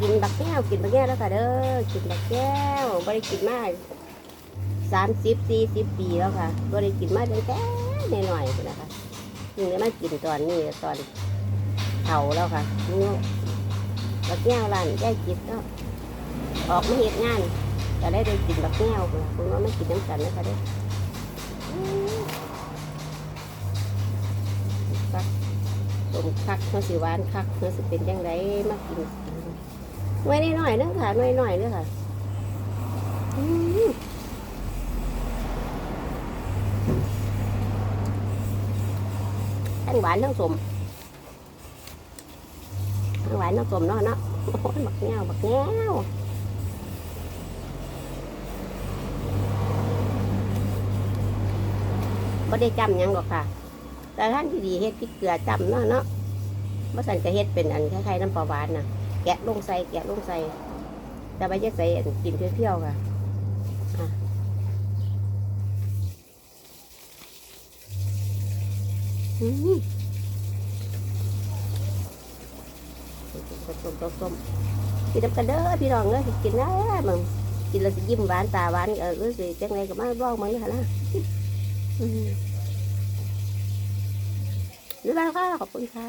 กินบักแก้วกินบักแก้วแล้วค่ะเด้อกินบักแก้วไม่ได้กินมาสามสิบสี่สิบปีแล้วค่ะไม่ได้กินมาตั้งแต่หน่อยๆนะคะเพิ่งได้มากินตอนนี้ตอนเผาแล้วค่ะนี่บักแก้วร้านได้กินก็ออกมาเหตุงานก็ได้ได้กินบักแก้วค่ะคุณว่าไม่กินน้ำกันนะคะเด้อคักสมคักเมื่อสิหวานคักเมื่อสิเป็นยังไงมากิน ไว้หน่อยๆนึงค่ะหน่อยหน่อยนึงค่ะทั้งหวานทั้งสมทั้งหวานทั้งสมเนาะเนาะบักแง่วบักแง่วไม่ได้จำยังหรอกค่ะ แต่ท่านที่ดีเฮ็ดพริกเกลือจำเนาะเนาะเมื่อสันจะเฮ็ดเป็นอันคล้ายๆน้ำปลาหวานนะ แกะลงใส่แกะลงใส่แต่ไม่ใช่ใส่อันกินเที่ยวๆค่ะอะอืมต้มต้มต้มกินน้ำกันเด้อพี่น้องเอ้ยกินนะมึงกินแล้วสิยิ้มหวานตาหวานเออก็สิจังไรก็มาร้องมันค่ะนะอืมนี่แหละค่ะขอบคุณค่ะ